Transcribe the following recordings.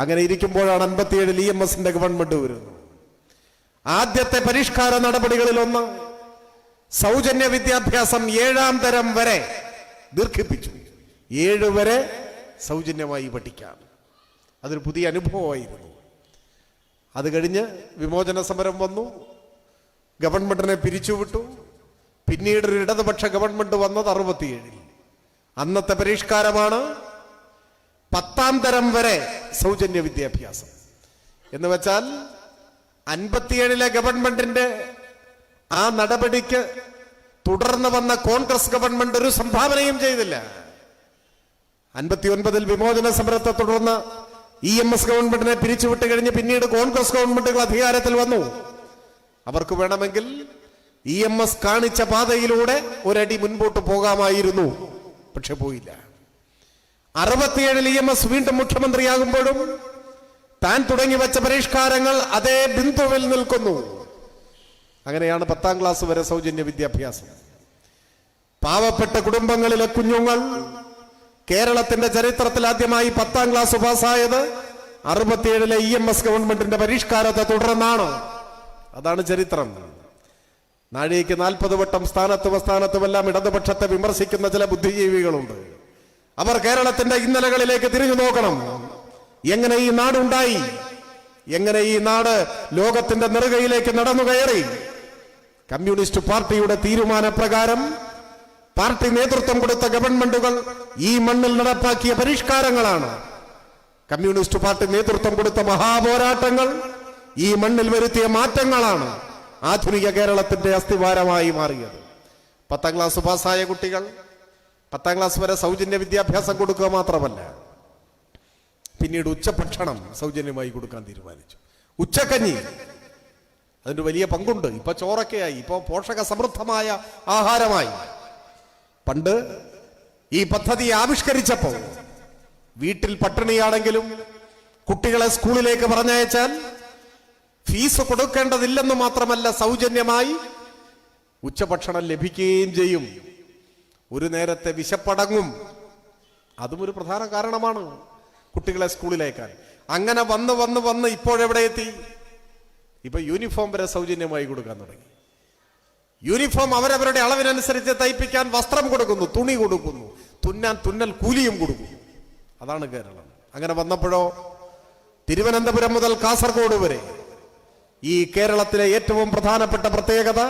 അങ്ങനെ ഇരിക്കുമ്പോഴാണ് അൻപത്തിയേഴിൽ ഇ എം എസിന്റെ ഗവൺമെന്റ് വരുന്നത്. ആദ്യത്തെ പരിഷ്കാര നടപടികളിൽ ഒന്ന് സൗജന്യ വിദ്യാഭ്യാസം ഏഴാം തരം വരെ ദീർഘിപ്പിച്ചു. ഏഴ് വരെ സൗജന്യമായി പഠിക്കാം. അതൊരു പുതിയ അനുഭവമായിരുന്നു. അത് കഴിഞ്ഞ് വിമോചന സമരം വന്നു. ഗവൺമെന്റിനെ പിരിച്ചുവിട്ടു. പിന്നീട് ഒരു ഇടതുപക്ഷ ഗവൺമെന്റ് വന്നത് അറുപത്തിയേഴിൽ. അന്നത്തെ പരിഷ്കാരമാണ് പത്താം തരം വരെ സൗജന്യ വിദ്യാഭ്യാസം. എന്ന് വെച്ചാൽ അൻപത്തിയേഴിലെ ഗവൺമെന്റിന്റെ ആ നടപടിക്ക് തുടർന്ന് വന്ന കോൺഗ്രസ് ഗവൺമെന്റ് ഒരു സംഭാവനയും ചെയ്തില്ല. അൻപത്തി ഒൻപതിൽ വിമോചന സമരത്തെ തുടർന്ന് ഇ എം എസ് ഗവൺമെന്റിനെ പിരിച്ചുവിട്ട് കഴിഞ്ഞ് പിന്നീട് കോൺഗ്രസ് ഗവൺമെന്റുകൾ അധികാരത്തിൽ വന്നു. അവർക്ക് വേണമെങ്കിൽ ഇ എം എസ് കാണിച്ച പാതയിലൂടെ ഒരടി മുൻപോട്ട് പോകാമായിരുന്നു. പക്ഷെ പോയില്ല. അറുപത്തിയേഴിൽ ഇ എം എസ് വീണ്ടും മുഖ്യമന്ത്രിയാകുമ്പോഴും താൻ തുടങ്ങി വെച്ച പരിഷ്കാരങ്ങൾ അതേ ബിന്ദുവിൽ നിൽക്കുന്നു. അങ്ങനെയാണ് പത്താം ക്ലാസ് വരെ സൗജന്യ വിദ്യാഭ്യാസം. പാവപ്പെട്ട കുടുംബങ്ങളിലെ കുഞ്ഞുങ്ങൾ കേരളത്തിന്റെ ചരിത്രത്തിൽ ആദ്യമായി പത്താം ക്ലാസ് പാസ്സായത് അറുപത്തിയേഴിലെ ഇ എം എസ് ഗവൺമെന്റിന്റെ പരിഷ്കാരത്തെ തുടർന്നാണ്. അതാണ് ചരിത്രം. നാഴികയ്ക്ക് നാൽപ്പത് വട്ടം സ്ഥാനത്തും സ്ഥാനത്തുമെല്ലാം ഇടതുപക്ഷത്തെ വിമർശിക്കുന്ന ചില ബുദ്ധിജീവികളുണ്ട്. അവർ കേരളത്തിന്റെ ഇന്നലകളിലേക്ക് തിരിഞ്ഞു നോക്കണം. എങ്ങനെ ഈ നാടുണ്ടായി എങ്ങനെ ഈ നാട് ലോകത്തിന്റെ നെറുകയിലേക്ക് നടന്നു കയറി? കമ്മ്യൂണിസ്റ്റ് പാർട്ടിയുടെ തീരുമാനപ്രകാരം പാർട്ടി നേതൃത്വം കൊടുത്ത ഗവൺമെന്റുകൾ ഈ മണ്ണിൽ നടപ്പാക്കിയ പരിഷ്കാരങ്ങളാണ്. കമ്മ്യൂണിസ്റ്റ് പാർട്ടി നേതൃത്വം കൊടുത്ത മഹാപോരാട്ടങ്ങൾ ഈ മണ്ണിൽ വരുത്തിയ മാറ്റങ്ങളാണ് ആധുനിക കേരളത്തിന്റെ അസ്ഥിവാരമായി മാറിയത്. പത്താം ക്ലാസ് പാസ്സായ കുട്ടികൾ പത്താം ക്ലാസ് വരെ സൗജന്യ വിദ്യാഭ്യാസം കൊടുക്കുക മാത്രമല്ല പിന്നീട് ഉച്ചഭക്ഷണം സൗജന്യമായി കൊടുക്കാൻ തീരുമാനിച്ചു. ഉച്ചക്കഞ്ഞി അതിന്റെ വലിയ പങ്കുണ്ട്. ഇപ്പൊ ചോറൊക്കെയായി. ഇപ്പൊ പോഷക സമൃദ്ധമായ ആഹാരമായി. പണ്ട് ഈ പദ്ധതി ആവിഷ്കരിച്ചപ്പോൾ വീട്ടിൽ പട്ടിണിയാണെങ്കിലും കുട്ടികളെ സ്കൂളിലേക്ക് പറഞ്ഞയച്ചാൽ ഫീസ് കൊടുക്കേണ്ടതില്ലെന്ന് മാത്രമല്ല സൗജന്യമായി ഉച്ചഭക്ഷണം ലഭിക്കുകയും ചെയ്യും. ഒരു നേരത്തെ വിശപ്പടങ്ങും. അതും ഒരു പ്രധാന കാരണമാണ് കുട്ടികളെ സ്കൂളിലേക്കാൻ അങ്ങനെ വന്ന് വന്ന് വന്ന് ഇപ്പോഴെവിടെ എത്തി? ഇപ്പൊ യൂണിഫോം വരെ സൗജന്യമായി കൊടുക്കാൻ തുടങ്ങി. യൂണിഫോം അവരവരുടെ അളവിനനുസരിച്ച് തയ്പ്പിക്കാൻ വസ്ത്രം കൊടുക്കുന്നു തുണി കൊടുക്കുന്നു തുന്നാൻ തുന്നൽ കൂലിയും കൊടുക്കുന്നു. അതാണ് കേരളം. അങ്ങനെ വന്നപ്പോഴോ തിരുവനന്തപുരം മുതൽ കാസർഗോഡ് വരെ ഈ കേരളത്തിലെ ഏറ്റവും പ്രധാനപ്പെട്ട പ്രത്യേകത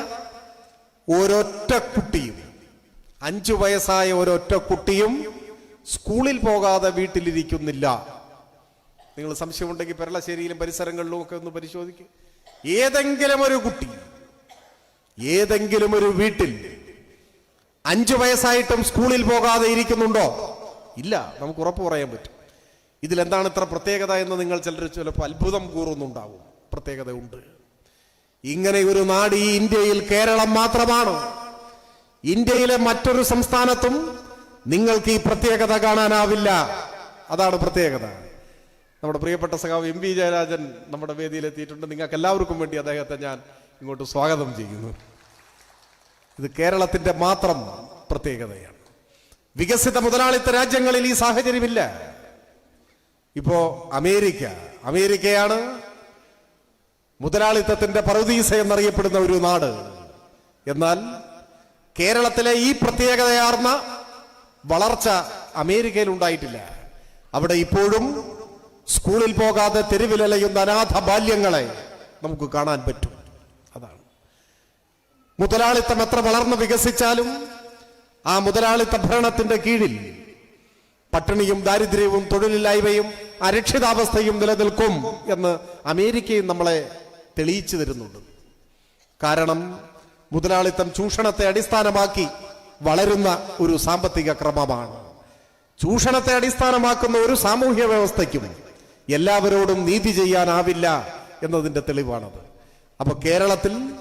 ഒരൊറ്റ കുട്ടിയും. അഞ്ചു വയസ്സായ ഒരൊറ്റ കുട്ടിയും സ്കൂളിൽ പോകാതെ വീട്ടിലിരിക്കുന്നില്ല. നിങ്ങൾ സംശയമുണ്ടെങ്കിൽ പെരളശ്ശേരിയിലും പരിസരങ്ങളിലും ഒക്കെ ഒന്ന് പരിശോധിക്കും. ഏതെങ്കിലും ഒരു കുട്ടി ഏതെങ്കിലും ഒരു വീട്ടിൽ അഞ്ചു വയസ്സായിട്ടും സ്കൂളിൽ പോകാതെ ഇരിക്കുന്നുണ്ടോ? ഇല്ല നമുക്ക് ഉറപ്പ് പറയാൻ പറ്റും. ഇതിലെന്താണ് ഇത്ര പ്രത്യേകത എന്ന് നിങ്ങൾ ചിലർ ചിലപ്പോൾ അത്ഭുതം കൂറുന്നുണ്ടാവും. പ്രത്യേകത ഉണ്ട് ഇങ്ങനെ ഒരു നാട് ഈ ഇന്ത്യയിൽ കേരളം മാത്രമാണ്. ഇന്ത്യയിലെ മറ്റൊരു സംസ്ഥാനത്തും നിങ്ങൾക്ക് ഈ പ്രത്യേകത കാണാനാവില്ല. അതാണ് പ്രത്യേകത. നമ്മുടെ പ്രിയപ്പെട്ട സഖാവ് എം വി ജയരാജൻ നമ്മുടെ വേദിയിലെത്തിയിട്ടുണ്ട്. നിങ്ങൾക്ക് എല്ലാവർക്കും വേണ്ടി അദ്ദേഹത്തെ ഞാൻ ഇങ്ങോട്ട് സ്വാഗതം ചെയ്യുന്നു. ഇത് കേരളത്തിന്റെ മാത്രം പ്രത്യേകതയാണ്. വികസിത മുതലാളിത്ത രാജ്യങ്ങളിൽ ഈ സാഹചര്യമില്ല. ഇപ്പോ അമേരിക്ക. അമേരിക്കയാണ് മുതലാളിത്തത്തിന്റെ പർവതീസ എന്നറിയപ്പെടുന്ന ഒരു നാട്. എന്നാൽ കേരളത്തിലെ ഈ പ്രത്യേകതയാർന്ന വളർച്ച അമേരിക്കയിൽ ഉണ്ടായിട്ടില്ല അവിടെ ഇപ്പോഴും സ്കൂളിൽ പോകാതെ തെരുവിലലയുന്ന അനാഥ ബാല്യങ്ങളെ നമുക്ക് കാണാൻ പറ്റും. അതാണ്. മുതലാളിത്തം എത്ര വളർന്ന് വികസിച്ചാലും ആ മുതലാളിത്ത ഭരണത്തിന്റെ കീഴിൽ പട്ടിണിയും ദാരിദ്ര്യവും തൊഴിലില്ലായ്മയും അരക്ഷിതാവസ്ഥയും നിലനിൽക്കും എന്ന് അമേരിക്കയും നമ്മളെ തെളിയിച്ചു തരുന്നുണ്ട്. കാരണം മുതലാളിത്തം ചൂഷണത്തെ അടിസ്ഥാനമാക്കി വളരുന്ന ഒരു സാമ്പത്തിക ക്രമമാണ്. ചൂഷണത്തെ അടിസ്ഥാനമാക്കുന്ന ഒരു സാമൂഹ്യ വ്യവസ്ഥയ്ക്കും എല്ലാവരോടും നീതി ചെയ്യാനാവില്ല എന്നതിന്റെ തെളിവാണത്. അപ്പൊ കേരളത്തിൽ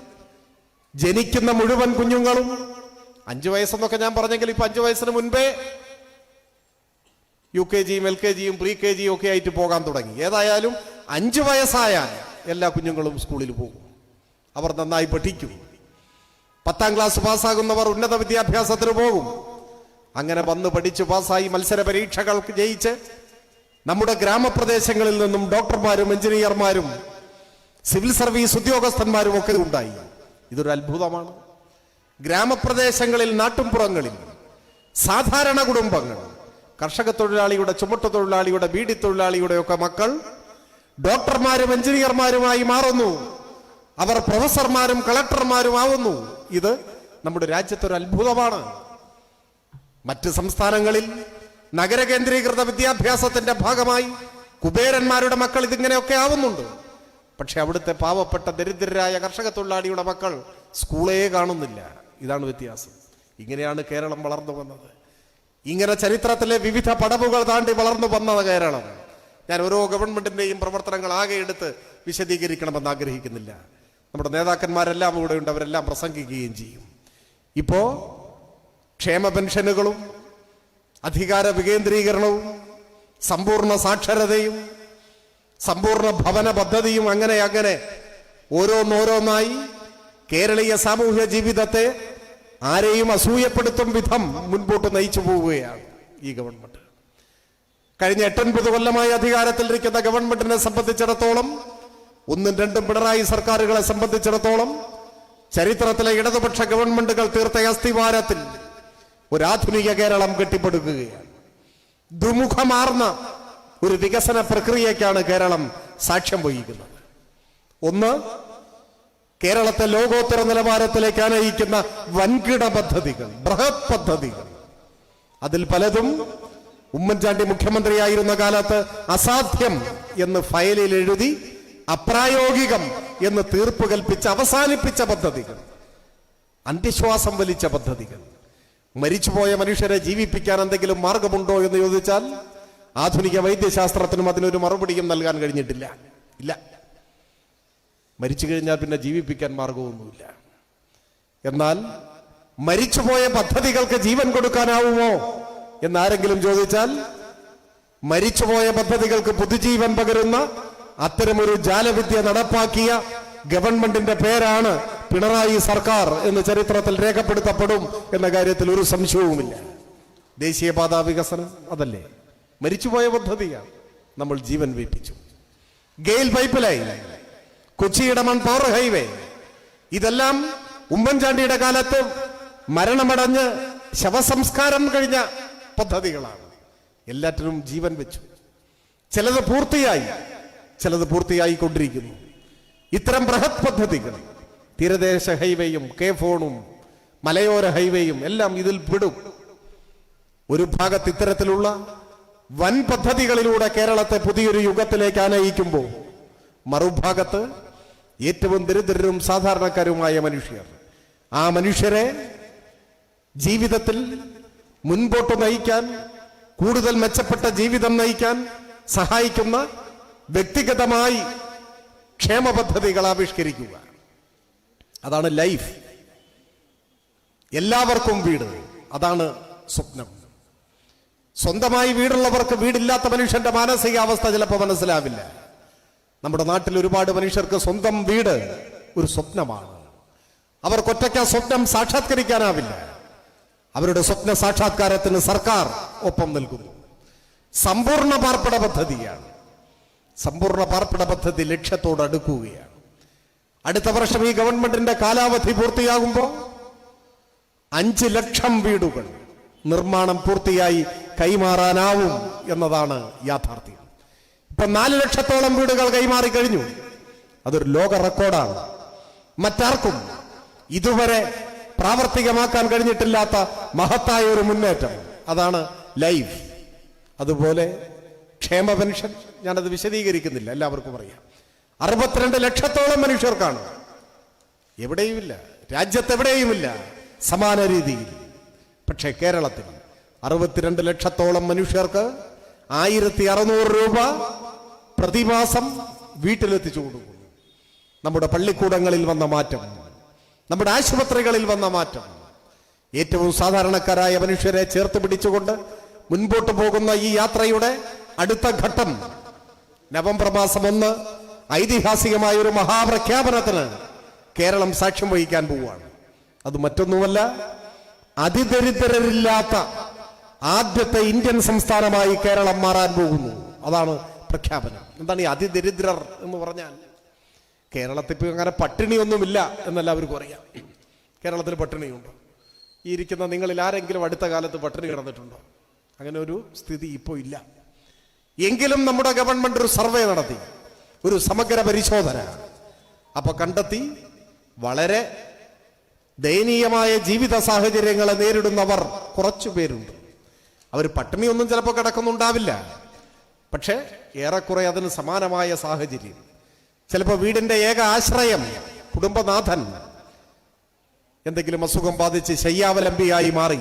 ജനിക്കുന്ന മുഴുവൻ കുഞ്ഞുങ്ങളും അഞ്ചു വയസ്സെന്നൊക്കെ ഞാൻ പറഞ്ഞെങ്കിൽ ഇപ്പൊ അഞ്ചു വയസ്സിന് മുൻപേ യു കെ ജിയും എൽ കെ ജിയും പ്രീ കെ ജിയും ഒക്കെ ആയിട്ട് പോകാൻ തുടങ്ങി. ഏതായാലും അഞ്ചു വയസ്സായാൽ എല്ലാ കുഞ്ഞുങ്ങളും സ്കൂളിൽ പോകും. അവർ നന്നായി പഠിക്കും. പത്താം ക്ലാസ് പാസ്സാകുന്നവർ ഉന്നത വിദ്യാഭ്യാസത്തിന് പോകും. അങ്ങനെ വന്ന് പഠിച്ച് പാസ്സായി മത്സര പരീക്ഷകൾ ജയിച്ച് നമ്മുടെ ഗ്രാമപ്രദേശങ്ങളിൽ നിന്നും ഡോക്ടർമാരും എഞ്ചിനീയർമാരും സിവിൽ സർവീസ് ഉദ്യോഗസ്ഥന്മാരും ഒക്കെ ഉണ്ടായി. ഇതൊരു അത്ഭുതമാണ്. ഗ്രാമപ്രദേശങ്ങളിൽ നാട്ടുംപുറങ്ങളിൽ സാധാരണ കുടുംബങ്ങൾ കർഷക തൊഴിലാളിയുടെ ചുമട്ടു തൊഴിലാളിയുടെ ബീഡി തൊഴിലാളിയുടെ ഒക്കെ മക്കൾ ഡോക്ടർമാരും എഞ്ചിനീയർമാരുമായി മാറുന്നു. അവർ പ്രൊഫസർമാരും കളക്ടർമാരും ആവുന്നു ഇത് നമ്മുടെ രാജ്യത്തൊരു അത്ഭുതമാണ്. മറ്റ് സംസ്ഥാനങ്ങളിൽ നഗര കേന്ദ്രീകൃത വിദ്യാഭ്യാസത്തിന്റെ ഭാഗമായി കുബേരന്മാരുടെ മക്കൾ ഇതിങ്ങനെയൊക്കെ ആവുന്നുണ്ട്. പക്ഷെ അവിടുത്തെ പാവപ്പെട്ട ദരിദ്രരായ കർഷക തൊഴിലാളിയുടെ മക്കൾ സ്കൂളേ കാണുന്നില്ല. ഇതാണ് വ്യത്യാസം. ഇങ്ങനെയാണ് കേരളം വളർന്നു വന്നത്. ഇങ്ങനെ ചരിത്രത്തിലെ വിവിധ പടവുകൾ താണ്ടി വളർന്നു വന്നത് കേരളം. ഞാൻ ഓരോ ഗവൺമെന്റിന്റെയും പ്രവർത്തനങ്ങൾ ആകെ എടുത്ത് വിശദീകരിക്കണമെന്ന് ആഗ്രഹിക്കുന്നില്ല. നമ്മുടെ നേതാക്കന്മാരെല്ലാം ഇവിടെ ഉണ്ട് അവരെല്ലാം പ്രസംഗിക്കുകയും ചെയ്യും. ഇപ്പോ ക്ഷേമ പെൻഷനുകളും അധികാര വികേന്ദ്രീകരണവും സമ്പൂർണ സാക്ഷരതയും സമ്പൂർണ ഭവന പദ്ധതിയും അങ്ങനെ അങ്ങനെ ഓരോന്നോരോന്നായി കേരളീയ സാമൂഹ്യ ജീവിതത്തെ ആരെയും അസൂയപ്പെടുത്തും വിധം മുൻപോട്ട് നയിച്ചു പോവുകയാണ് ഈ ഗവൺമെന്റ്. കഴിഞ്ഞ എട്ടൊൻപത് കൊല്ലമായി അധികാരത്തിലിരിക്കുന്ന ഗവൺമെന്റിനെ സംബന്ധിച്ചിടത്തോളം ഒന്നും രണ്ടും പിണറായി സർക്കാരുകളെ സംബന്ധിച്ചിടത്തോളം ചരിത്രത്തിലെ ഇടതുപക്ഷ ഗവൺമെന്റുകൾ തീർത്ത അസ്ഥിവാരത്തിൽ ഒരു ആധുനിക കേരളം കെട്ടിപ്പടുക്കുകയാണ്. ദുമുഖമാർന്ന ഒരു വികസന പ്രക്രിയയ്ക്കാണ് കേരളം സാക്ഷ്യം വഹിക്കുന്നത്. ഒന്ന് കേരളത്തെ ലോകോത്തര നിലവാരത്തിലേക്ക് അനയിക്കുന്ന വൻകിട പദ്ധതികൾ ബൃഹത് പദ്ധതികൾ. അതിൽ പലതും ഉമ്മൻചാണ്ടി മുഖ്യമന്ത്രിയായിരുന്ന കാലത്ത് അസാധ്യം എന്ന് ഫയലിൽ എഴുതി അപ്രായോഗികം എന്ന് തീർപ്പ് കൽപ്പിച്ച് അവസാനിപ്പിച്ച പദ്ധതികൾ അന്ത്യശ്വാസം വലിച്ച പദ്ധതികൾ. മരിച്ചുപോയ മനുഷ്യരെ ജീവിപ്പിക്കാൻ എന്തെങ്കിലും മാർഗമുണ്ടോ എന്ന് ചോദിച്ചാൽ ആധുനിക വൈദ്യശാസ്ത്രത്തിനും അതിനൊരു മറുപടിയും നൽകാൻ കഴിഞ്ഞിട്ടില്ല. ഇല്ല. മരിച്ചു കഴിഞ്ഞാൽ പിന്നെ ജീവിപ്പിക്കാൻ മാർഗമൊന്നുമില്ല. എന്നാൽ മരിച്ചുപോയ പദ്ധതികൾക്ക് ജീവൻ കൊടുക്കാനാവുമോ എന്നാരെങ്കിലും ചോദിച്ചാൽ മരിച്ചുപോയ പദ്ധതികൾക്ക് പുതുജീവൻ പകരുന്ന അത്തരമൊരു ജാലവിദ്യ നടപ്പാക്കിയ ഗവൺമെന്റിന്റെ പേരാണ് പിണറായി സർക്കാർ എന്ന് ചരിത്രത്തിൽ രേഖപ്പെടുത്തപ്പെടും എന്ന കാര്യത്തിൽ ഒരു സംശയവുമില്ല. ദേശീയപാത വികസനം അതല്ലേ? മരിച്ചുപോയ പദ്ധതിയാണ് നമ്മൾ ജീവൻ വീപ്പിച്ചു. GAIL pipeline Kochi Edamon power highway ഇതെല്ലാം ഉമ്മൻചാണ്ടിയുടെ കാലത്ത് മരണമടഞ്ഞ് ശവസംസ്കാരം കഴിഞ്ഞ പദ്ധതികളാണ്. എല്ലാറ്റിനും ജീവൻ വെച്ചു. ചിലത് പൂർത്തിയായി. ചിലത് പൂർത്തിയായിക്കൊണ്ടിരിക്കുന്നു. ഇത്തരം ബൃഹത് പദ്ധതികൾ തീരദേശ ഹൈവേയും കെ ഫോണും മലയോര ഹൈവേയും എല്ലാം ഇതിൽ പെടും. ഒരു ഭാഗത്ത് ഇത്തരത്തിലുള്ള വൻ പദ്ധതികളിലൂടെ കേരളത്തെ പുതിയൊരു യുഗത്തിലേക്ക് ആനയിക്കുമ്പോൾ മറുഭാഗത്ത് ഏറ്റവും ദരിദ്രരും സാധാരണക്കാരുമായ മനുഷ്യർ. ആ മനുഷ്യരെ ജീവിതത്തിൽ മുൻപോട്ട് നയിക്കാൻ കൂടുതൽ മെച്ചപ്പെട്ട ജീവിതം നയിക്കാൻ സഹായിക്കുന്ന വ്യക്തിഗതമായി ക്ഷേമ പദ്ധതികൾ ആവിഷ്കരിക്കുക. അതാണ് ലൈഫ്. എല്ലാവർക്കും വീട്. അതാണ് സ്വപ്നം. സ്വന്തമായി വീടുള്ളവർക്ക് വീടില്ലാത്ത മനുഷ്യന്റെ മാനസികാവസ്ഥ ചിലപ്പോൾ മനസ്സിലാവില്ല. നമ്മുടെ നാട്ടിൽ ഒരുപാട് മനുഷ്യർക്ക് സ്വന്തം വീട് ഒരു സ്വപ്നമാണ്. അവർക്കൊറ്റയ്ക്ക് ആ സ്വപ്നം സാക്ഷാത്കരിക്കാനാവില്ല. അവരുടെ സ്വപ്ന സാക്ഷാത്കാരത്തിന് സർക്കാർ ഒപ്പം നൽകുന്നു. സമ്പൂർണ പാർപ്പിട പദ്ധതിയാണ്. സമ്പൂർണ പാർപ്പിട പദ്ധതി ലക്ഷ്യത്തോട് അടുക്കുകയാണ്. അടുത്ത വർഷം ഈ ഗവൺമെന്റിന്റെ കാലാവധി പൂർത്തിയാകുമ്പോൾ അഞ്ച് ലക്ഷം വീടുകൾ നിർമ്മാണം പൂർത്തിയായി കൈമാറാനാവും എന്നതാണ് യാഥാർത്ഥ്യം. ഇപ്പൊ നാല് ലക്ഷത്തോളം വീടുകൾ കൈമാറി കഴിഞ്ഞു. അതൊരു ലോക റെക്കോർഡാണ്. മറ്റാർക്കും ഇതുവരെ പ്രാവർത്തികമാക്കാൻ കഴിഞ്ഞിട്ടില്ലാത്ത മഹത്തായ ഒരു മുന്നേറ്റം. അതാണ് ലൈഫ്. അതുപോലെ ക്ഷേമ പെൻഷൻ ഞാനത് വിശദീകരിക്കുന്നില്ല എല്ലാവർക്കും അറിയാം. അറുപത്തിരണ്ട് ലക്ഷത്തോളം മനുഷ്യർക്കാണ്. എവിടെയുമില്ല രാജ്യത്തെവിടെയുമില്ല സമാന രീതിയിൽ. പക്ഷേ കേരളത്തിൽ അറുപത്തിരണ്ട് ലക്ഷത്തോളം മനുഷ്യർക്ക് ആയിരത്തി അറുന്നൂറ് രൂപ പ്രതിമാസം വീട്ടിലെത്തിച്ചു കൊടുക്കുന്നു. നമ്മുടെ പള്ളിക്കൂടങ്ങളിൽ വന്ന മാറ്റം നമ്മുടെ ആശുപത്രികളിൽ വന്ന മാറ്റം. ഏറ്റവും സാധാരണക്കാരായ മനുഷ്യരെ ചേർത്ത് പിടിച്ചുകൊണ്ട് മുൻപോട്ട് പോകുന്ന ഈ യാത്രയുടെ അടുത്ത ഘട്ടം. നവംബർ മാസം ഒന്ന് ഐതിഹാസികമായ ഒരു മഹാപ്രഖ്യാപനത്തിന് കേരളം സാക്ഷ്യം വഹിക്കാൻ പോവുകയാണ്. അത് മറ്റൊന്നുമല്ല അതിദരിദ്രരില്ലാത്ത ആദ്യത്തെ ഇന്ത്യൻ സംസ്ഥാനമായി കേരളം മാറാൻ പോകുന്നു. അതാണ് പ്രഖ്യാപനം. എന്താണ് ഈ അതിദരിദ്രർ എന്ന് പറഞ്ഞാൽ? കേരളത്തിൽ ഇപ്പോൾ അങ്ങനെ പട്ടിണിയൊന്നുമില്ല എന്നെല്ലാവർക്കും അറിയാം. കേരളത്തിൽ പട്ടിണിയുണ്ട്. ഈ ഇരിക്കുന്ന നിങ്ങളിൽ ആരെങ്കിലും അടുത്ത കാലത്ത് പട്ടിണി കിടന്നിട്ടുണ്ടോ? അങ്ങനെ ഒരു സ്ഥിതി ഇപ്പോൾ ഇല്ല. എങ്കിലും നമ്മുടെ ഗവൺമെന്റ് ഒരു സർവേ നടത്തി. ഒരു സമഗ്ര പരിശോധന. അപ്പൊ കണ്ടെത്തി വളരെ ദയനീയമായ ജീവിത സാഹചര്യങ്ങളെ നേരിടുന്നവർ കുറച്ചു പേരുണ്ട്. അവർ പട്ടിണിയൊന്നും ചിലപ്പോൾ കിടക്കുന്നുണ്ടാവില്ല. പക്ഷേ ഏറെക്കുറെ അതിന് സമാനമായ സാഹചര്യം. ചിലപ്പോൾ വീടിന്റെ ഏക ആശ്രയം കുടുംബനാഥൻ. എന്തെങ്കിലും അസുഖം ബാധിച്ച് ശയ്യാവലംബിയായി മാറി.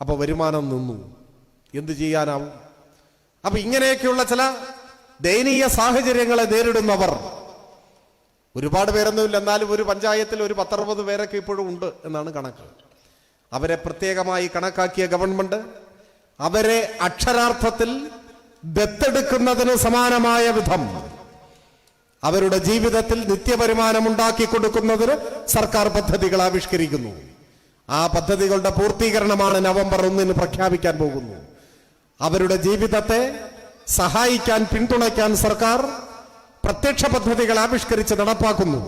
അപ്പൊ വരുമാനം നിന്നു. എന്തു ചെയ്യാനാവും? അപ്പൊ ഇങ്ങനെയൊക്കെയുള്ള ചില ദയനീയ സാഹചര്യങ്ങളെ നേരിടുന്നവർ. ഒരുപാട് പേരൊന്നുമില്ല എന്നാലും ഒരു പഞ്ചായത്തിൽ ഒരു പത്തറുപത് പേരൊക്കെ ഇപ്പോഴും ഉണ്ട് എന്നാണ് കണക്ക്. അവരെ പ്രത്യേകമായി കണക്കാക്കിയ ഗവൺമെന്റ് അവരെ അക്ഷരാർത്ഥത്തിൽ ദത്തെടുക്കുന്നതിന് സമാനമായ വിധം അവരുടെ ജീവിതത്തിൽ നിത്യവരുമാനം ഉണ്ടാക്കി കൊടുക്കുന്നതിന് സർക്കാർ പദ്ധതികൾ ആവിഷ്കരിക്കുന്നു. ആ പദ്ധതികളുടെ പൂർത്തീകരണമാണ് നവംബർ ഒന്നിന് പ്രഖ്യാപിക്കാൻ പോകുന്നു അവരുടെ ജീവിതത്തെ സഹായിക്കാൻ പിന്തുണയ്ക്കാൻ സർക്കാർ പ്രത്യക്ഷ പദ്ധതികൾ ആവിഷ്കരിച്ച് നടപ്പാക്കുന്നു.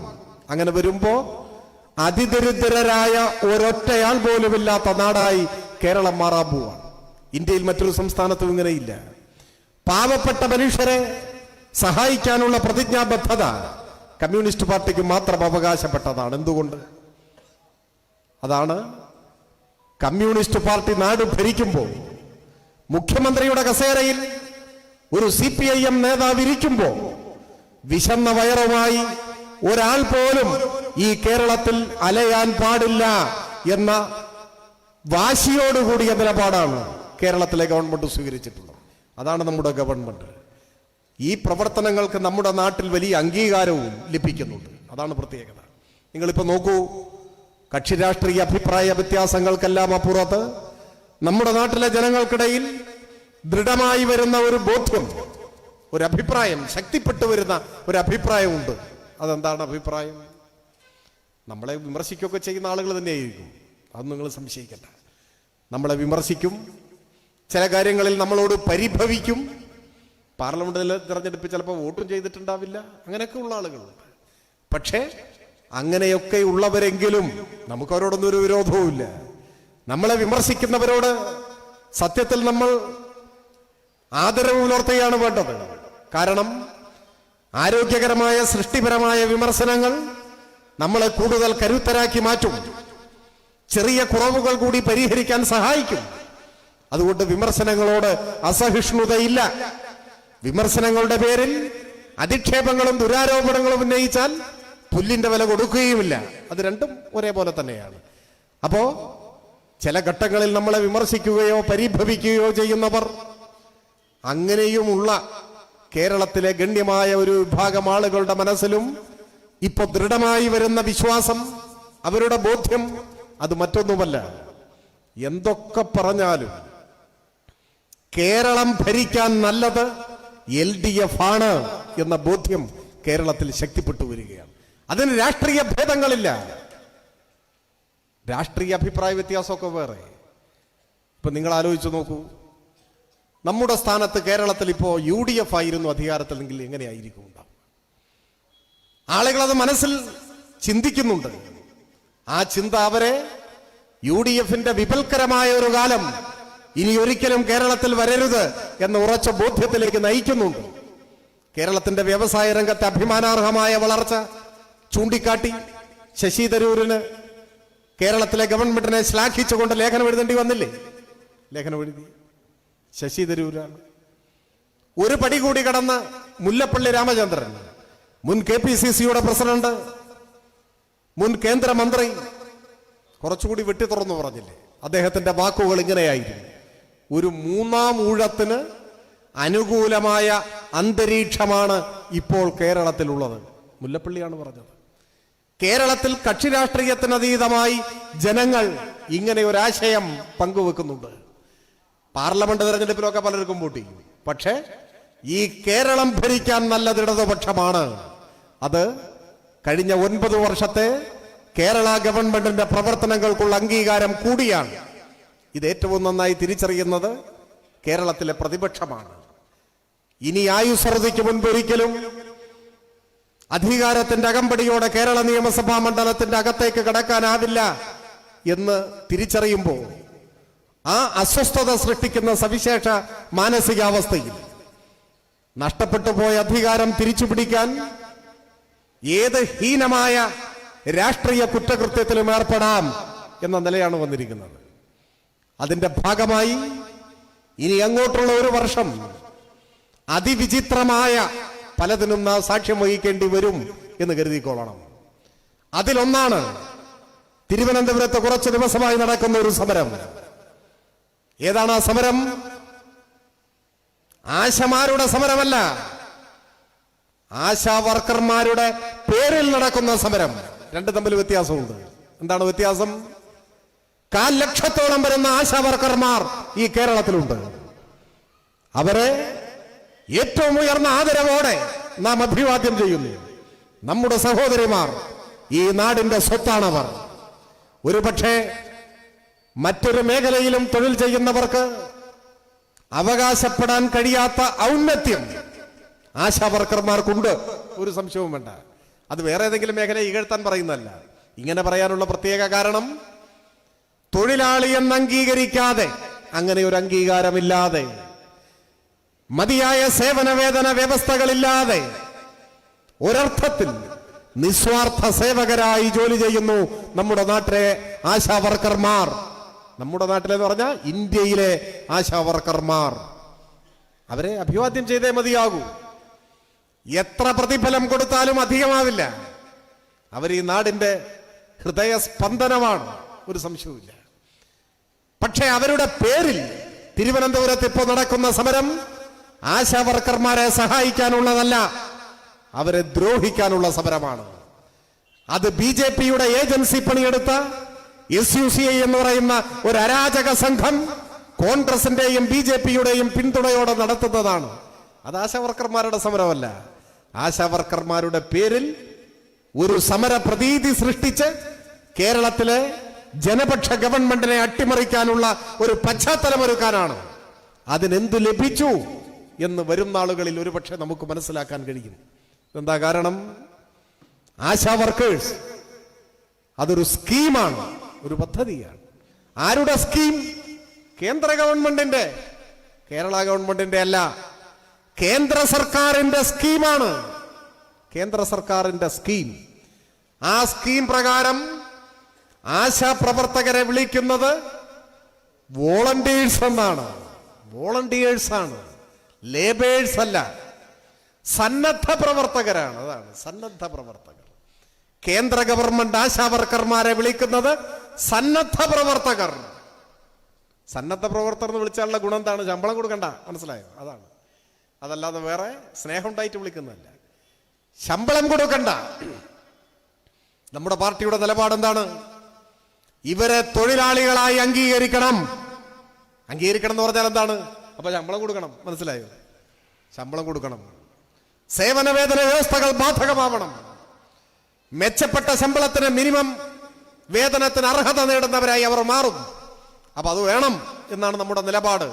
അങ്ങനെ വരുമ്പോ അതിദരിദ്രരായ ഒരൊറ്റയാൾ പോലുമില്ലാത്ത നാടായി കേരളം മാറാൻ പോവാണ് ഇന്ത്യയിൽ മറ്റൊരു സംസ്ഥാനത്തും ഇങ്ങനെയില്ല പാവപ്പെട്ട മനുഷ്യരെ സഹായിക്കാനുള്ള പ്രതിജ്ഞാബദ്ധത കമ്മ്യൂണിസ്റ്റ് പാർട്ടിക്ക് മാത്രം അവകാശപ്പെട്ടതാണ്. എന്തുകൊണ്ട്? അതാണ് കമ്മ്യൂണിസ്റ്റ് പാർട്ടി നാട് ഭരിക്കുമ്പോൾ മുഖ്യമന്ത്രിയുടെ കസേരയിൽ ഒരു സി പി ഐ എം നേതാവ് ഇരിക്കുമ്പോൾ വിശന്ന വയറുമായി ഒരാൾ പോലും ഈ കേരളത്തിൽ അലയാൻ പാടില്ല എന്ന വാശിയോടുകൂടിയ നിലപാടാണ് കേരളത്തിലെ ഗവൺമെന്റ് സ്വീകരിച്ചിട്ടുള്ളത്. അതാണ് നമ്മുടെ ഗവൺമെന്റ്. ഈ പ്രവർത്തനങ്ങൾക്ക് നമ്മുടെ നാട്ടിൽ വലിയ അംഗീകാരവും ലഭിക്കുന്നുണ്ട്. അതാണ് പ്രത്യേകത. നിങ്ങളിപ്പോ നോക്കൂ കക്ഷി രാഷ്ട്രീയ അഭിപ്രായ വ്യത്യാസങ്ങൾക്കെല്ലാം അപ്പുറത്ത് നമ്മുടെ നാട്ടിലെ ജനങ്ങൾക്കിടയിൽ ദൃഢമായി വരുന്ന ഒരു ബോധ്യം ഒരു അഭിപ്രായം ശക്തിപ്പെട്ടു വരുന്ന ഒരു അഭിപ്രായമുണ്ട്. അതെന്താണ് അഭിപ്രായം? നമ്മളെ വിമർശിക്കുകയൊക്കെ ചെയ്യുന്ന ആളുകൾ തന്നെയായിരിക്കും. അത് നിങ്ങൾ സംശയിക്കണ്ട. നമ്മളെ വിമർശിക്കും ചില കാര്യങ്ങളിൽ നമ്മളോട് പരിഭവിക്കും. പാർലമെന്റിൽ തിരഞ്ഞെടുപ്പ് ചിലപ്പോൾ വോട്ടും ചെയ്തിട്ടുണ്ടാവില്ല. അങ്ങനെയൊക്കെ ഉള്ള ആളുകളുണ്ട് പക്ഷേ അങ്ങനെയൊക്കെ ഉള്ളവരെങ്കിലും നമുക്ക് അവരോടൊന്നും ഒരു വിരോധവുമില്ല. നമ്മളെ വിമർശിക്കുന്നവരോട് സത്യത്തിൽ നമ്മൾ ആദരവ് പുലർത്തുകയാണ് വേണ്ടത്. കാരണം ആരോഗ്യകരമായ സൃഷ്ടിപരമായ വിമർശനങ്ങൾ നമ്മളെ കൂടുതൽ കരുത്തരാക്കി മാറ്റും. ചെറിയ കുറവുകൾ കൂടി പരിഹരിക്കാൻ സഹായിക്കും. അതുകൊണ്ട് വിമർശനങ്ങളോട് അസഹിഷ്ണുതയില്ല. വിമർശനങ്ങളുടെ പേരിൽ അധിക്ഷേപങ്ങളും ദുരാരോപണങ്ങളും ഉന്നയിച്ചാൽ പുല്ലിന്റെ വില കൊടുക്കുകയുമില്ല. അത് രണ്ടും ഒരേപോലെ തന്നെയാണ്. അപ്പോ ചില ഘട്ടങ്ങളിൽ നമ്മളെ വിമർശിക്കുകയോ പരിഭവിക്കുകയോ ചെയ്യുന്നവർ അങ്ങനെയുമുള്ള കേരളത്തിലെ ഗണ്യമായ ഒരു വിഭാഗം ആളുകളുടെ മനസ്സിലും ഇപ്പൊ ദൃഢമായി വരുന്ന വിശ്വാസം അവരുടെ ബോധ്യം അത് മറ്റൊന്നുമല്ല. എന്തൊക്കെ പറഞ്ഞാലും കേരളം ഭരിക്കാൻ നല്ലത് എൽ ഡി എഫ് ആണ് എന്ന ബോധ്യം കേരളത്തിൽ ശക്തിപ്പെട്ടു വരികയാണ്. അതിന് രാഷ്ട്രീയ ഭേദങ്ങളില്ല. രാഷ്ട്രീയ അഭിപ്രായ വ്യത്യാസമൊക്കെ വേറെ. ഇപ്പൊ നിങ്ങൾ ആലോചിച്ച് നോക്കൂ. നമ്മുടെ സ്ഥാനത്ത് കേരളത്തിൽ ഇപ്പോ യു ഡി എഫ് ആയിരുന്നു അധികാരത്തിലെങ്കിൽ എങ്ങനെയായിരിക്കും ഉണ്ടാവും ആളുകൾ അത് മനസ്സിൽ ചിന്തിക്കുന്നുണ്ട്. ആ ചിന്ത അവരെ യു ഡി എഫിന്റെ വിപൽക്കരമായ ഒരു കാലം ഇനി ഒരിക്കലും കേരളത്തിൽ വരരുത് എന്ന ഉറച്ച ബോധ്യത്തിലേക്ക് നയിക്കുന്നുണ്ട്. കേരളത്തിന്റെ വ്യവസായ രംഗത്തെ അഭിമാനാർഹമായ വളർച്ച ചൂണ്ടിക്കാട്ടി ശശി തരൂരിന് കേരളത്തിലെ ഗവൺമെന്റിനെ ശ്ലാഘിച്ചുകൊണ്ട് ലേഖനം എഴുതേണ്ടി വന്നില്ലേ? ലേഖനം എഴുതി. ശശി തരൂരാണ്. ഒരു പടി കൂടി കടന്ന് മുല്ലപ്പള്ളി രാമചന്ദ്രൻ മുൻ കെ പി സി സിയുടെ പ്രസിഡന്റ് മുൻ കേന്ദ്രമന്ത്രി കുറച്ചുകൂടി വെട്ടി തുറന്നു പറഞ്ഞില്ലേ? അദ്ദേഹത്തിന്റെ വാക്കുകൾ ഇങ്ങനെയായിരുന്നു. ഒരു മൂന്നാം ഊഴത്തിന് അനുകൂലമായ അന്തരീക്ഷമാണ് ഇപ്പോൾ കേരളത്തിലുള്ളത്. മുല്ലപ്പള്ളിയാണ് പറഞ്ഞത്. കേരളത്തിൽ കക്ഷി രാഷ്ട്രീയത്തിനതീതമായി ജനങ്ങൾ ഇങ്ങനെ ഒരാശയം പങ്കുവെക്കുന്നുണ്ട്. പാർലമെന്റ് തെരഞ്ഞെടുപ്പിലൊക്കെ പലർക്കും പൂട്ടി. പക്ഷേ ഈ കേരളം ഭരിക്കാൻ നല്ലത് ഇടതുപക്ഷമാണ്. അത് കഴിഞ്ഞ ഒൻപത് വർഷത്തെ കേരള ഗവൺമെന്റിന്റെ പ്രവർത്തനങ്ങൾക്കുള്ള അംഗീകാരം കൂടിയാണ്. ഇത് ഏറ്റവും നന്നായി തിരിച്ചറിയുന്നത് കേരളത്തിലെ പ്രതിപക്ഷമാണ്. ഇനി ആയുസറുതിക്ക് മുൻപ് ഒരിക്കലും അധികാരത്തിന്റെ അകമ്പടിയോടെ കേരള നിയമസഭാ മണ്ഡലത്തിന്റെ അകത്തേക്ക് കടക്കാനാവില്ല എന്ന് തിരിച്ചറിയുമ്പോൾ ആ അസ്വസ്ഥത സൃഷ്ടിക്കുന്ന സവിശേഷ മാനസികാവസ്ഥയിൽ നഷ്ടപ്പെട്ടു പോയ അധികാരം തിരിച്ചു പിടിക്കാൻ ഏത് ഹീനമായ രാഷ്ട്രീയ കുറ്റകൃത്യത്തിലും ഏർപ്പെടാം എന്ന നിലയാണ് വന്നിരിക്കുന്നത്. അതിന്റെ ഭാഗമായി ഇനി അങ്ങോട്ടുള്ള ഒരു വർഷം അതിവിചിത്രമായ പലതിനും നാം സാക്ഷ്യം വഹിക്കേണ്ടി വരും എന്ന് കരുതിക്കൊള്ളണം. അതിലൊന്നാണ് തിരുവനന്തപുരത്ത് കുറച്ച് ദിവസമായി നടക്കുന്ന ഒരു സമരം. ഏതാണ് ആ സമരം? ആശമാരുടെ സമരമല്ല. ആശാ വർക്കർമാരുടെ പേരിൽ നടക്കുന്ന സമരം. രണ്ട് തമ്മിൽ വ്യത്യാസമുണ്ട്. എന്താണ് വ്യത്യാസം? കാൽ ലക്ഷത്തോളം വരുന്ന ആശാ വർക്കർമാർ ഈ കേരളത്തിലുണ്ട്. അവരെ ഏറ്റവും ഉയർന്ന ആദരവോടെ നാം അഭിവാദ്യം ചെയ്യുന്നു. നമ്മുടെ സഹോദരിമാർ ഈ നാടിന്റെ സ്വത്താണവർ. ഒരുപക്ഷെ മറ്റൊരു മേഖലയിലും തൊഴിൽ ചെയ്യുന്നവർക്ക് അവകാശപ്പെടാൻ കഴിയാത്ത ഔന്നത്യം ആശാവർക്കർമാർക്കുണ്ട്. ഒരു സംശയവും വേണ്ട. അത് വേറെ ഏതെങ്കിലും മേഖല ഇകഴ്ത്താൻ പറയുന്നതല്ല. ഇങ്ങനെ പറയാനുള്ള പ്രത്യേക കാരണം തൊഴിലാളി എന്ന് അംഗീകരിക്കാതെ അങ്ങനെ ഒരു അംഗീകാരമില്ലാതെ മതിയായ സേവന വേതന വ്യവസ്ഥകളില്ലാതെ ഒരർത്ഥത്തിൽ നിസ്വാർത്ഥ സേവകരായി ജോലി ചെയ്യുന്നു നമ്മുടെ നാട്ടിലെ ആശാ വർക്കർമാർ നമ്മുടെ നാട്ടിലെന്ന് പറഞ്ഞാൽ ഇന്ത്യയിലെ ആശാ വർക്കർമാർ അവരെ അഭിവാദ്യം ചെയ്തേ മതിയാകൂ. എത്ര പ്രതിഫലം കൊടുത്താലും അധികമാവില്ല. അവർ ഈ നാടിന്റെ ഹൃദയസ്പന്ദനമാണ്. ഒരു സംശയവുമില്ല. പക്ഷേ അവരുടെ പേരിൽ തിരുവനന്തപുരത്ത് ഇപ്പോൾ നടക്കുന്ന സമരം ആശാ വർക്കർമാരെ സഹായിക്കാനുള്ളതല്ല അവരെ ദ്രോഹിക്കാനുള്ള സമരമാണ്. അത് ബി ജെ പിയുടെ ഏജൻസി പണിയെടുത്ത എസ് യു സി ഐ എന്ന് പറയുന്ന ഒരു അരാജക സംഘം കോൺഗ്രസിന്റെയും ബി ജെ പിയുടെയും പിന്തുണയോടെ നടത്തുന്നതാണ്. അത് ആശാവർക്കർമാരുടെ സമരമല്ല. ആശാവർക്കർമാരുടെ പേരിൽ ഒരു സമര പ്രതീതി സൃഷ്ടിച്ച് കേരളത്തിലെ ജനപക്ഷ ഗവൺമെന്റിനെ അട്ടിമറിക്കാനുള്ള ഒരു പശ്ചാത്തലമൊരുക്കാനാണ്. അതിനെന്തു ലഭിച്ചു? എന്ന് വരും നാളുകളിൽ ഒരുപക്ഷെ നമുക്ക് മനസ്സിലാക്കാൻ കഴിയും. എന്താ കാരണം? ആശാ വർക്കേഴ്സ്. അതൊരു സ്കീമാണ് ഒരു പദ്ധതിയാണ്. ആരുടെ സ്കീം? കേന്ദ്ര ഗവൺമെന്റിന്റെ. കേരള ഗവൺമെന്റിന്റെ അല്ല കേന്ദ്ര സർക്കാരിന്റെ സ്കീമാണ്. കേന്ദ്ര സർക്കാരിന്റെ സ്കീം. ആ സ്കീം പ്രകാരം ആശാ പ്രവർത്തകരെ വിളിക്കുന്നത് വോളണ്ടിയേഴ്സ് എന്നാണ്. വോളണ്ടിയേഴ്സ് ആണ് ലേബേഴ്സ് അല്ല സന്നദ്ധ പ്രവർത്തകരാണ്. അതാണ് സന്നദ്ധ പ്രവർത്തകർ. കേന്ദ്ര ഗവൺമെന്റ് ആശാവർക്കർമാരെ വിളിക്കുന്നത് സന്നദ്ധ പ്രവർത്തകർ. സന്നദ്ധ പ്രവർത്തകർ എന്ന് വിളിച്ചാലുള്ള ഗുണം എന്താണ്? ശമ്പളം കൊടുക്കണ്ട. മനസ്സിലായോ? അതാണ്. അതല്ലാതെ വേറെ സ്നേഹം ഉണ്ടായിട്ട് വിളിക്കുന്നതല്ല. ശമ്പളം കൊടുക്കണ്ട. നമ്മുടെ പാർട്ടിയുടെ നിലപാട് എന്താണ്? ഇവരെ തൊഴിലാളികളായി അംഗീകരിക്കണം. അംഗീകരിക്കണം എന്ന് പറഞ്ഞാൽ എന്താണ്? അപ്പൊ ശമ്പളം കൊടുക്കണം മനസ്സിലായോ? ശമ്പളം കൊടുക്കണം. സേവന വേതന വ്യവസ്ഥകൾ ബാധകമാവണം. മെച്ചപ്പെട്ട ശമ്പളത്തിന് മിനിമം വേതനത്തിന് അർഹത നേടുന്നവരായി അവർ മാറും. അപ്പൊ അത് വേണം എന്നാണ് നമ്മുടെ നിലപാട്.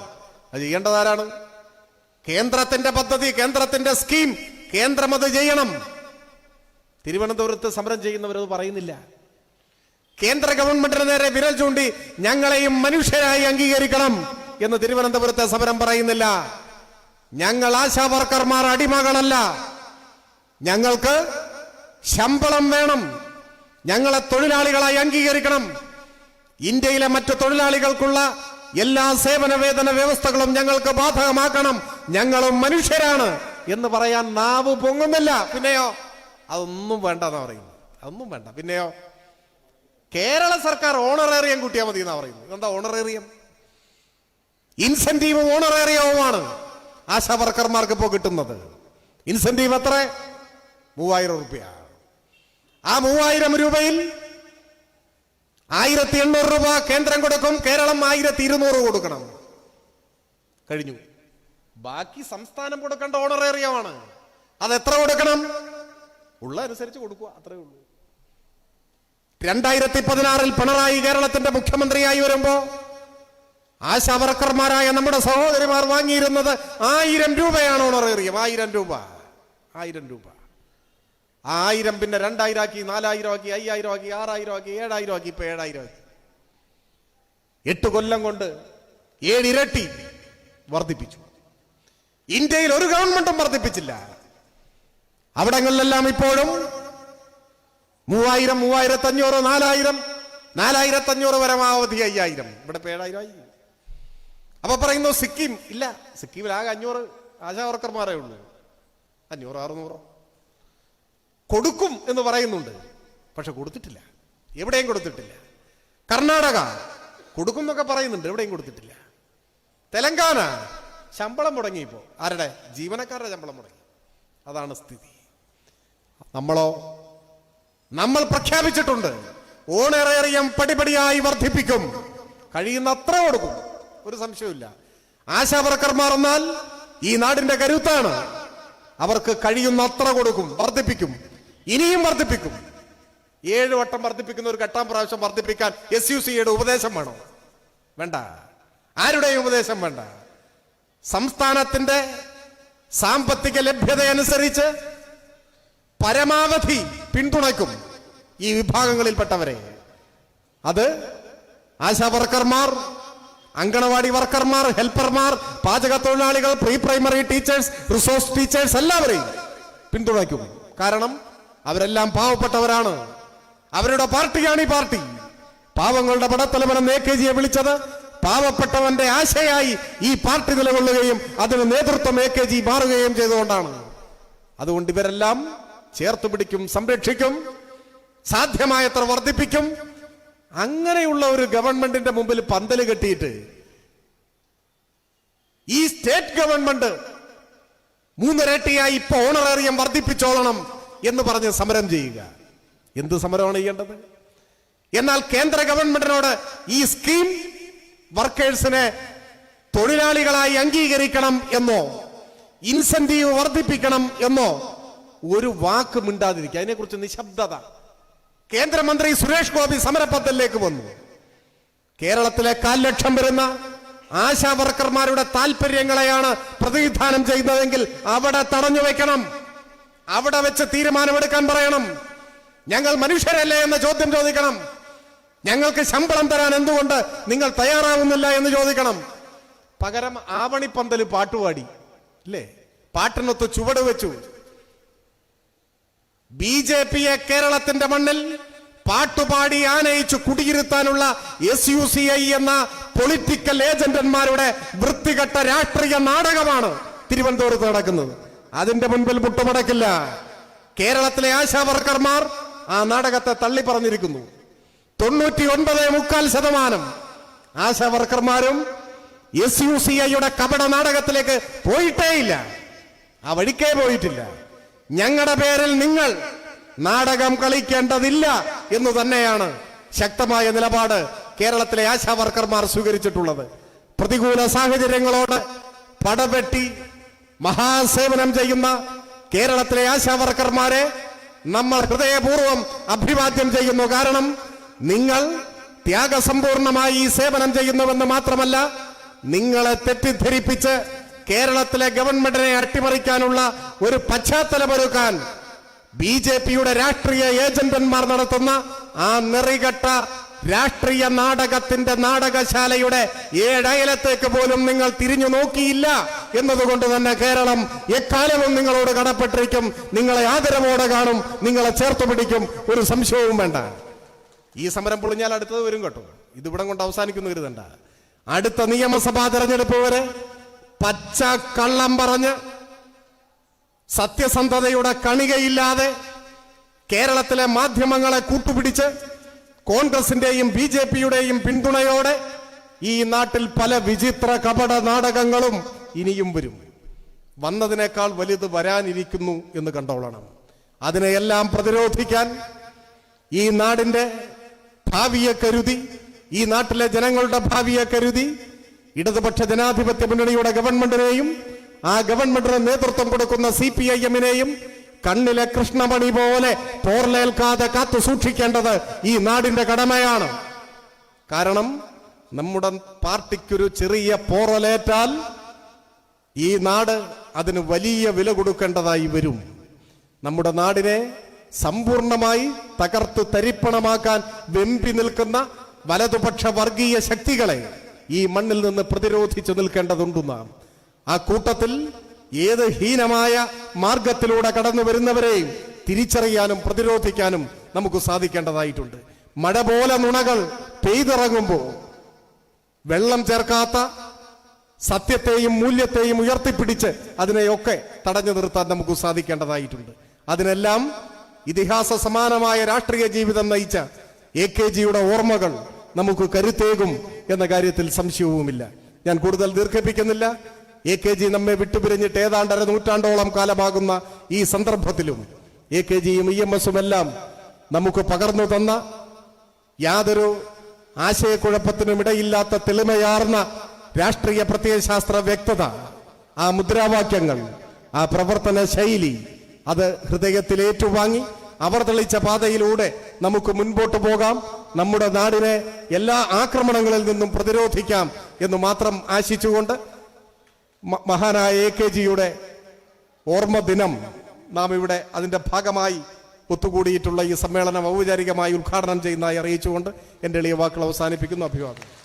അത് ചെയ്യേണ്ടതാരാണ്? കേന്ദ്രത്തിന്റെ പദ്ധതി കേന്ദ്രത്തിന്റെ സ്കീം കേന്ദ്രം അത് ചെയ്യണം. തിരുവനന്തപുരത്ത് സമരം ചെയ്യുന്നവരത് പറയുന്നില്ല. കേന്ദ്ര ഗവൺമെന്റിന് നേരെ വിരൽ ചൂണ്ടി ഞങ്ങളെയും മനുഷ്യരായി അംഗീകരിക്കണം. എന്ന് തിരുവനന്തപുരത്തെ സമരം പറയുന്നില്ല. ഞങ്ങൾ ആശാ വർക്കർമാർ അടിമകളല്ല. ഞങ്ങൾക്ക് ശമ്പളം വേണം. ഞങ്ങളെ തൊഴിലാളികളായി അംഗീകരിക്കണം. ഇന്ത്യയിലെ മറ്റു തൊഴിലാളികൾക്കുള്ള എല്ലാ സേവന വേതന വ്യവസ്ഥകളും ഞങ്ങൾക്ക് ബാധകമാക്കണം. ഞങ്ങളും മനുഷ്യരാണ് എന്ന് പറയാൻ നാവ് പൊങ്ങുന്നില്ല. പിന്നെയോ? അതൊന്നും വേണ്ട എന്നാ പറയുന്നു അതൊന്നും വേണ്ട. പിന്നെയോ? കേരള സർക്കാർ ഓണറേറിയം കൂട്ടിയാൽ മതി എന്നാ പറയുന്നത്. എന്താ ഓണറേറിയം? ഇൻസെന്റീവും ഓണറേറിയവുമാണ് ആശാ വർക്കർമാർക്ക് ഇപ്പോൾ കിട്ടുന്നത്. ഇൻസെന്റീവ് എത്ര? മൂവായിരം റുപ്യ. ആ മൂവായിരം രൂപയിൽ ആയിരത്തി എണ്ണൂറ് രൂപ കേന്ദ്രം കൊടുക്കും. കേരളം ആയിരത്തി ഇരുന്നൂറ് കൊടുക്കണം. കഴിഞ്ഞു. ബാക്കി സംസ്ഥാനം കൊടുക്കേണ്ട ഓണറേറിയമാണ് അത് എത്ര കൊടുക്കണം? ഉള്ള അനുസരിച്ച് കൊടുക്കുക. അത്രേ ഉള്ളൂ. രണ്ടായിരത്തി പതിനാറിൽ പിണറായി കേരളത്തിന്റെ മുഖ്യമന്ത്രിയായി വരുമ്പോ ആശാവർക്കർമാരായ നമ്മുടെ സഹോദരിമാർ വാങ്ങിയിരുന്നത് ആയിരം രൂപയാണ് ഓണറേറിയം ആയിരം രൂപ. ആയിരം രൂപ. ആ ആയിരം പിന്നെ രണ്ടായിരം ആക്കി നാലായിരം ആക്കി അയ്യായിരം ആക്കി ആറായിരം ആക്കി ഏഴായിരം ആക്കി ഇപ്പൊ ഏഴായിരം ആക്കി എട്ട് കൊല്ലം കൊണ്ട് ഏഴിരട്ടി വർദ്ധിപ്പിച്ചു. ഇന്ത്യയിൽ ഒരു ഗവൺമെന്റും വർദ്ധിപ്പിച്ചില്ല. അവിടങ്ങളിലെല്ലാം ഇപ്പോഴും മൂവായിരം മൂവായിരത്തി അഞ്ഞൂറ് നാലായിരം നാലായിരത്തി അഞ്ഞൂറ് പരമാവധി അയ്യായിരം. ഇവിടെ ഏഴായിരം ആയി അപ്പൊ പറയുന്നു സിക്കിം ഇല്ല സിക്കിമിൽ ആകെ അഞ്ഞൂറ് ആശാവർക്കർമാരേ ഉള്ളൂ. അഞ്ഞൂറ് അറുന്നൂറോ? കൊടുക്കും എന്ന് പറയുന്നുണ്ട് പക്ഷെ കൊടുത്തിട്ടില്ല. എവിടെയും കൊടുത്തിട്ടില്ല. കർണാടക കൊടുക്കും എന്നൊക്കെ പറയുന്നുണ്ട് എവിടെയും കൊടുത്തിട്ടില്ല. തെലങ്കാന ശമ്പളം മുടങ്ങിയപ്പോ ആരുടെ? ജീവനക്കാരുടെ ശമ്പളം മുടങ്ങി. അതാണ് സ്ഥിതി. നമ്മളോ നമ്മൾ പ്രഖ്യാപിച്ചിട്ടുണ്ട് ഓണറേറിയം പടിപടിയായി വർദ്ധിപ്പിക്കും. കഴിയുന്നത്ര കൊടുക്കും. ഒരു സംശയമില്ല ആശാവർക്കർമാർ എന്നാൽ ഈ നാടിന്റെ കരുത്താണ്. അവർക്ക് കഴിയുന്ന അത്ര കൊടുക്കും വർദ്ധിപ്പിക്കും ഇനിയും വർദ്ധിപ്പിക്കും. ഏഴ് വട്ടം വർദ്ധിപ്പിക്കുന്ന ഒരു എട്ടാം പ്രാവശ്യം വർദ്ധിപ്പിക്കാൻ എസ് യു സിയുടെ ഉപദേശം വേണോ? വേണ്ട. ആരുടെയും ഉപദേശം വേണ്ട. സംസ്ഥാനത്തിന്റെ സാമ്പത്തിക ലഭ്യതയനുസരിച്ച് പരമാവധി പിന്തുണയ്ക്കും ഈ വിഭാഗങ്ങളിൽപ്പെട്ടവരെ. അത് ആശാ വർക്കർമാർ അങ്കണവാടി വർക്കർമാർ ഹെൽപ്പർമാർ പാചക തൊഴിലാളികൾ pre primary teachers resource teachers എല്ലാവരെയും പിന്തുണയ്ക്കും കാരണം അവരെല്ലാം പാവപ്പെട്ടവരാണ്. അവരുടെ പാർട്ടിയാണ് ഈ പാർട്ടി. പാവങ്ങളുടെ പടത്തലവനം എ കെ ജിയെ വിളിച്ചത് പാവപ്പെട്ടവന്റെ ആശയായി ഈ പാർട്ടി നിലകൊള്ളുകയും അതിന് നേതൃത്വം എ കെ ജി മാറുകയും ചെയ്തുകൊണ്ടാണ്. അതുകൊണ്ട് ഇവരെല്ലാം ചേർത്തുപിടിക്കും സംരക്ഷിക്കും സാധ്യമായത്ര വർദ്ധിപ്പിക്കും അങ്ങനെയുള്ള ഒരു ഗവൺമെന്റിന്റെ മുമ്പിൽ പന്തൽ കെട്ടിയിട്ട് ഈ സ്റ്റേറ്റ് ഗവൺമെന്റ് മൂന്നിരട്ടിയായി ഇപ്പൊ ഓണറേറിയം വർദ്ധിപ്പിച്ചോളണം എന്ന് പറഞ്ഞ് സമരം ചെയ്യുക. എന്ത് സമരമാണ് ചെയ്യേണ്ടത്? എന്നാൽ കേന്ദ്ര ഗവൺമെന്റിനോട് ഈ സ്കീം വർക്കേഴ്സിനെ തൊഴിലാളികളായി അംഗീകരിക്കണം എന്നോ ഇൻസെന്റീവ് വർദ്ധിപ്പിക്കണം എന്നോ ഒരു വാക്ക് മിണ്ടാതിരിക്കുക. അതിനെക്കുറിച്ച് നിശബ്ദത. കേന്ദ്രമന്ത്രി സുരേഷ് ഗോപി സമരപ്പന്തലിലേക്ക് വന്നു. കേരളത്തിലെ കാൽ ലക്ഷം വരുന്ന ആശാ വർക്കർമാരുടെ താല്പര്യങ്ങളെയാണ് പ്രതിനിധാനം ചെയ്യുന്നതെങ്കിൽ അവിടെ തടഞ്ഞു വെക്കണം അവിടെ വെച്ച് തീരുമാനമെടുക്കാൻ പറയണം. ഞങ്ങൾ മനുഷ്യരല്ലേ എന്ന ചോദ്യം ചോദിക്കണം. ഞങ്ങൾക്ക് ശമ്പളം തരാൻ എന്തുകൊണ്ട് നിങ്ങൾ തയ്യാറാവുന്നില്ല എന്ന് ചോദിക്കണം. പകരം ആവണിപ്പന്തൽ പാട്ടുപാടി. അല്ലേ പാട്ടിനൊത്ത് ചുവട് വെച്ചു. ബി ജെ പിയെ കേരളത്തിന്റെ മണ്ണിൽ പാട്ടുപാടി ആനയിച്ച് കുടിയിരുത്താനുള്ള എസ് യു സി ഐ എന്ന പൊളിറ്റിക്കൽ ഏജന്റന്മാരുടെ വൃത്തികെട്ട രാഷ്ട്രീയ നാടകമാണ് തിരുവനന്തപുരത്ത് നടക്കുന്നത്. അതിന്റെ മുൻപിൽ മുട്ടുമടക്കില്ല. കേരളത്തിലെ ആശാവർക്കർമാർ ആ നാടകത്തെ തള്ളി പറഞ്ഞിരിക്കുന്നു തൊണ്ണൂറ്റി ഒൻപത് മുക്കാൽ ശതമാനം ആശാവർക്കർമാരും എസ് യു സി ഐയുടെ കപട നാടകത്തിലേക്ക് പോയിട്ടേയില്ല. ആ വഴിക്കേ പോയിട്ടില്ല. ഞങ്ങളുടെ പേരിൽ നിങ്ങൾ നാടകം കളിക്കേണ്ടതില്ല എന്ന് തന്നെയാണ് ശക്തമായ നിലപാട് കേരളത്തിലെ ആശാ വർക്കർമാർ സ്വീകരിച്ചിട്ടുള്ളത്. പ്രതികൂല സാഹചര്യങ്ങളോട് പടവെട്ടി മഹാസേവനം ചെയ്യുന്ന കേരളത്തിലെ ആശാ വർക്കർമാരെ നമ്മൾ ഹൃദയപൂർവം അഭിവാദ്യം ചെയ്യുന്നു. കാരണം നിങ്ങൾ ത്യാഗസമ്പൂർണമായി സേവനം ചെയ്യുന്നുവെന്ന് മാത്രമല്ല നിങ്ങളെ തെറ്റിദ്ധരിപ്പിച്ച് കേരളത്തിലെ ഗവൺമെന്റിനെ അട്ടിമറിക്കാനുള്ള ഒരു പശ്ചാത്തലമൊരുക്കാൻ ബി ജെ പിയുടെ രാഷ്ട്രീയ ഏജന്റന്മാർ നടത്തുന്ന ആ നിറികെട്ട രാഷ്ട്രീയ നാടകത്തിന്റെ നാടകശാലയുടെ ഏഴയലത്തേക്ക് പോലും നിങ്ങൾ തിരിഞ്ഞു നോക്കിയില്ല എന്നതുകൊണ്ട് തന്നെ കേരളം എക്കാലവും നിങ്ങളോട് കടപ്പെട്ടിരിക്കും. നിങ്ങളെ ആദരവോടെ കാണും. നിങ്ങളെ ചേർത്ത് പിടിക്കും. ഒരു സംശയവും വേണ്ട. ഈ സമരം പൊളിഞ്ഞാൽ അടുത്തത് വരും കേട്ടോ. ഇതിവിടം കൊണ്ട് അവസാനിക്കുന്നു കരുതണ്ട. അടുത്ത നിയമസഭാ തെരഞ്ഞെടുപ്പ് വരെ പച്ച കള്ളം പറഞ്ഞ് സത്യസന്ധതയുടെ കണികയില്ലാതെ കേരളത്തിലെ മാധ്യമങ്ങളെ കൂട്ടുപിടിച്ച് കോൺഗ്രസിന്റെയും ബി ജെ പിയുടെയും പിന്തുണയോടെ ഈ നാട്ടിൽ പല വിചിത്ര കപട നാടകങ്ങളും ഇനിയും വരും. വന്നതിനേക്കാൾ വലുത് വരാനിരിക്കുന്നു എന്ന് കണ്ടോളണം. അതിനെയെല്ലാം പ്രതിരോധിക്കാൻ ഈ നാടിന്റെ ഭാവിയെ കരുതി ഈ നാട്ടിലെ ജനങ്ങളുടെ ഭാവിയെ കരുതി ഇടതുപക്ഷ ജനാധിപത്യ മുന്നണിയുടെ ഗവൺമെന്റിനെയും ആ ഗവൺമെന്റിന് നേതൃത്വം കൊടുക്കുന്ന സി പി ഐ എമ്മിനെയും കണ്ണിലെ കൃഷ്ണമണി പോലെ പോർലേൽക്കാതെ കാത്തു സൂക്ഷിക്കേണ്ടത് ഈ നാടിന്റെ കടമയാണ്. കാരണം നമ്മുടെ പാർട്ടിക്കൊരു ചെറിയ പോറലേറ്റാൽ ഈ നാട് അതിന് വലിയ വില കൊടുക്കേണ്ടതായി വരും. നമ്മുടെ നാടിനെ സമ്പൂർണമായി തകർത്ത് തരിപ്പണമാക്കാൻ വെമ്പി നിൽക്കുന്ന വലതുപക്ഷ വർഗീയ ശക്തികളെ ഈ മണ്ണിൽ നിന്ന് പ്രതിരോധിച്ചു നിൽക്കേണ്ടതുണ്ട് നാം ആ കൂട്ടത്തിൽ ഏത് ഹീനമായ മാർഗത്തിലൂടെ കടന്നു വരുന്നവരെയും തിരിച്ചറിയാനും പ്രതിരോധിക്കാനും നമുക്ക് സാധിക്കേണ്ടതായിട്ടുണ്ട്. മഴ പോലെ നുണകൾ പെയ്തിറങ്ങുമ്പോൾ വെള്ളം ചേർക്കാത്ത സത്യത്തെയും മൂല്യത്തെയും ഉയർത്തിപ്പിടിച്ച് അതിനെയൊക്കെ തടഞ്ഞു നിർത്താൻ നമുക്ക് സാധിക്കേണ്ടതായിട്ടുണ്ട്. അതിനെല്ലാം ഇതിഹാസ സമാനമായ രാഷ്ട്രീയ ജീവിതം നയിച്ച എ കെ ജിയുടെ ഓർമ്മകൾ നമുക്ക് കരുത്തേകും. എന്ന കാര്യത്തിൽ സംശയവുമില്ല. ഞാൻ കൂടുതൽ ദീർഘിപ്പിക്കുന്നില്ല. എ കെ ജി നമ്മെ വിട്ടുപിരിഞ്ഞിട്ട് ഏതാണ്ടര നൂറ്റാണ്ടോളം കാലമാകുന്ന ഈ സന്ദർഭത്തിലും എ കെ ജിയും ഇ എം എസും എല്ലാം നമുക്ക് പകർന്നു തന്ന യാതൊരു ആശയക്കുഴപ്പത്തിനും ഇടയില്ലാത്ത തെളിമയാർന്ന രാഷ്ട്രീയ പ്രത്യയശാസ്ത്ര വ്യക്തത ആ മുദ്രാവാക്യങ്ങൾ ആ പ്രവർത്തന ശൈലി അത് ഹൃദയത്തിൽ ഏറ്റുവാങ്ങി അവർ തെളിച്ച പാതയിലൂടെ നമുക്ക് മുൻപോട്ട് പോകാം. നമ്മുടെ നാടിനെ എല്ലാ ആക്രമണങ്ങളിൽ നിന്നും പ്രതിരോധിക്കാം എന്ന് മാത്രം ആശിച്ചുകൊണ്ട് മഹാനായ എ കെ ജിയുടെ ഓർമ്മ ദിനം നാം ഇവിടെ അതിന്റെ ഭാഗമായി ഒത്തുകൂടിയിട്ടുള്ള ഈ സമ്മേളനം ഔപചാരികമായി ഉദ്ഘാടനം ചെയ്യുന്നതായി അറിയിച്ചുകൊണ്ട് എന്റെ എളിയ വാക്കുകൾ അവസാനിപ്പിക്കുന്നു. അഭിവാദം